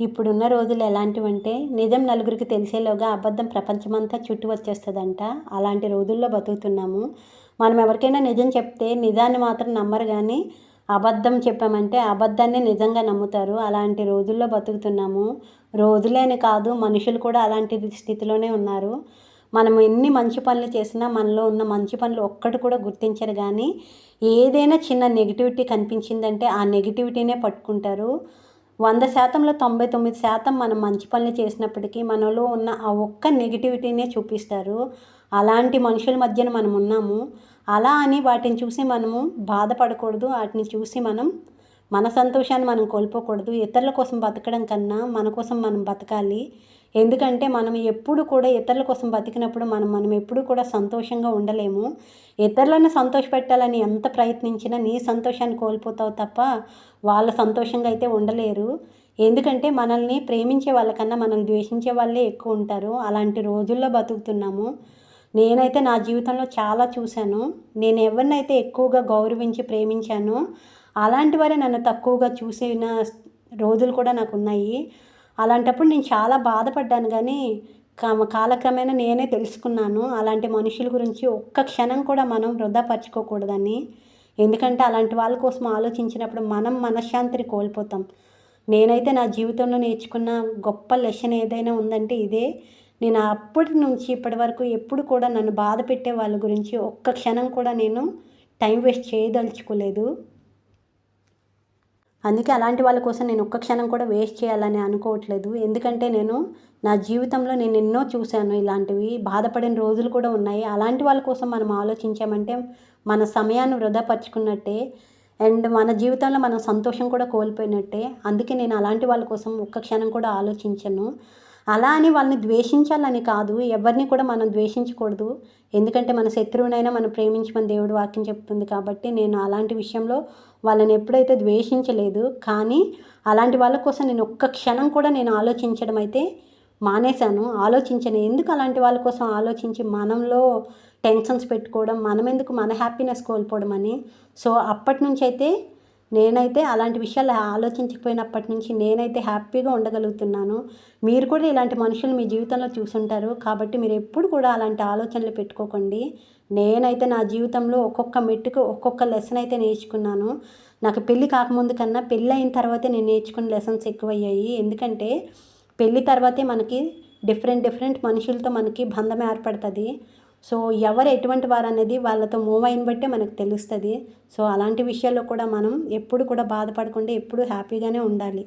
ఇప్పుడున్న రోజులు ఎలాంటివంటే నిజం నలుగురికి తెలిసేలోగా అబద్ధం ప్రపంచమంతా చుట్టూ వచ్చేస్తుందంట. అలాంటి రోజుల్లో బతుకుతున్నాము. మనం ఎవరికైనా నిజం చెప్తే నిజాన్ని మాత్రం నమ్మరు కానీ అబద్ధం చెప్పామంటే అబద్ధాన్ని నిజంగా నమ్ముతారు. అలాంటి రోజుల్లో బతుకుతున్నాము. రోజులేని కాదు మనుషులు కూడా అలాంటి స్థితిలోనే ఉన్నారు. మనం ఎన్ని మంచి పనులు చేసినా మనలో ఉన్న మంచి పనులు ఒక్కటి కూడా గుర్తించరు కానీ ఏదైనా చిన్న నెగిటివిటీ కనిపించిందంటే ఆ నెగిటివిటీనే పట్టుకుంటారు. వంద శాతంలో తొంభై తొమ్మిది శాతం మనం మంచి పనులు చేసినప్పటికీ మనలో ఉన్న ఆ ఒక్క నెగిటివిటీనే చూపిస్తారు. అలాంటి మనుషుల మధ్యన మనం ఉన్నాము. అలా అని వాటిని చూసి మనము బాధపడకూడదు. వాటిని చూసి మనం మన సంతోషాన్ని మనం కోల్పోకూడదు. ఇతరుల కోసం బతకడం కన్నా మన కోసం మనం బతకాలి. ఎందుకంటే మనం ఎప్పుడు కూడా ఇతరుల కోసం బతికినప్పుడు మనం మనం ఎప్పుడు కూడా సంతోషంగా ఉండలేము. ఇతరులను సంతోషపెట్టాలని ఎంత ప్రయత్నించినా నీ సంతోషాన్ని కోల్పోతావు తప్ప వాళ్ళ సంతోషంగా అయితే ఉండలేరు. ఎందుకంటే మనల్ని ప్రేమించే వాళ్ళకన్నా మనల్ని ద్వేషించే వాళ్ళే ఎక్కువ ఉంటారు. అలాంటి రోజుల్లో బతుకుతున్నాము. నేనైతే నా జీవితంలో చాలా చూశాను. నేను ఎవరినైతే ఎక్కువగా గౌరవించి ప్రేమించాను అలాంటి వారే నన్ను తక్కువగా చూసిన రోజులు కూడా నాకు ఉన్నాయి. అలాంటప్పుడు నేను చాలా బాధపడ్డాను కానీ కాలక్రమేణా నేనే తెలుసుకున్నాను. అలాంటి మనుషుల గురించి ఒక్క క్షణం కూడా మనం వృధాపరచుకోకూడదని. ఎందుకంటే అలాంటి వాళ్ళ కోసం ఆలోచించినప్పుడు మనం మనశ్శాంతిని కోల్పోతాం. నేనైతే నా జీవితంలో నేర్చుకున్న గొప్ప లెసన్ ఏదైనా ఉందంటే ఇదే. నేను అప్పటి నుంచి ఇప్పటి వరకు ఎప్పుడు కూడా నన్ను బాధ పెట్టే వాళ్ళ గురించి ఒక్క క్షణం కూడా నేను టైం వేస్ట్ చేయదలుచుకోలేదు. అందుకే అలాంటి వాళ్ళ కోసం నేను ఒక్క క్షణం కూడా వేస్ట్ చేయాలని అనుకోవట్లేదు. ఎందుకంటే నేను నా జీవితంలో నేను ఎన్నో చూశాను ఇలాంటివి. బాధపడిన రోజులు కూడా ఉన్నాయి. అలాంటి వాళ్ళ కోసం మనం ఆలోచించామంటే మన సమయాన్ని వృధాపరుచుకున్నట్టే అండ్ మన జీవితంలో మనం సంతోషం కూడా కోల్పోయినట్టే. అందుకే నేను అలాంటి వాళ్ళ కోసం ఒక్క క్షణం కూడా ఆలోచించను. అలా అని వాళ్ళని ద్వేషించాలని కాదు. ఎవరిని కూడా మనం ద్వేషించకూడదు. ఎందుకంటే మన శత్రువునైనా మనం ప్రేమించమని దేవుడు వాక్యం చెప్తుంది కాబట్టి నేను అలాంటి విషయంలో వాళ్ళని ఎప్పుడైతే ద్వేషించలేదు కానీ అలాంటి వాళ్ళ కోసం నేను ఒక్క క్షణం కూడా నేను ఆలోచించడం అయితే మానేశాను. ఆలోచించను. ఎందుకు అలాంటి వాళ్ళ కోసం ఆలోచించి మనంలో టెన్షన్స్ పెట్టుకోవడం మనం ఎందుకు మన హ్యాపీనెస్ కోల్పోవడం అని? సో అప్పటి నుంచి అయితే నేనైతే అలాంటి విషయాలు ఆలోచించకపోయినప్పటి నుంచి నేనైతే హ్యాపీగా ఉండగలుగుతున్నాను. మీరు కూడా ఇలాంటి మనుషులు మీ జీవితంలో చూసుంటారు. కాబట్టి మీరు ఎప్పుడు కూడా అలాంటి ఆలోచనలు పెట్టుకోకండి. నేనైతే నా జీవితంలో ఒక్కొక్క మెట్టుకు ఒక్కొక్క లెసన్ అయితే నేర్చుకున్నాను. నాకు పెళ్ళి కాకముందు కన్నా పెళ్ళి అయిన తర్వాతే నేను నేర్చుకున్న లెసన్స్ ఎక్కువయ్యాయి. ఎందుకంటే పెళ్ళి తర్వాతే మనకి డిఫరెంట్ డిఫరెంట్ మనుషులతో మనకి బంధం ఏర్పడుతుంది. సో ఎవరు ఎటువంటి వారు అనేది వాళ్ళతో మూవ్ అయిన బట్టే మనకు తెలుస్తుంది. సో అలాంటి విషయాల్లో కూడా మనం ఎప్పుడు కూడా బాధపడకుండా ఎప్పుడు హ్యాపీగానే ఉండాలి.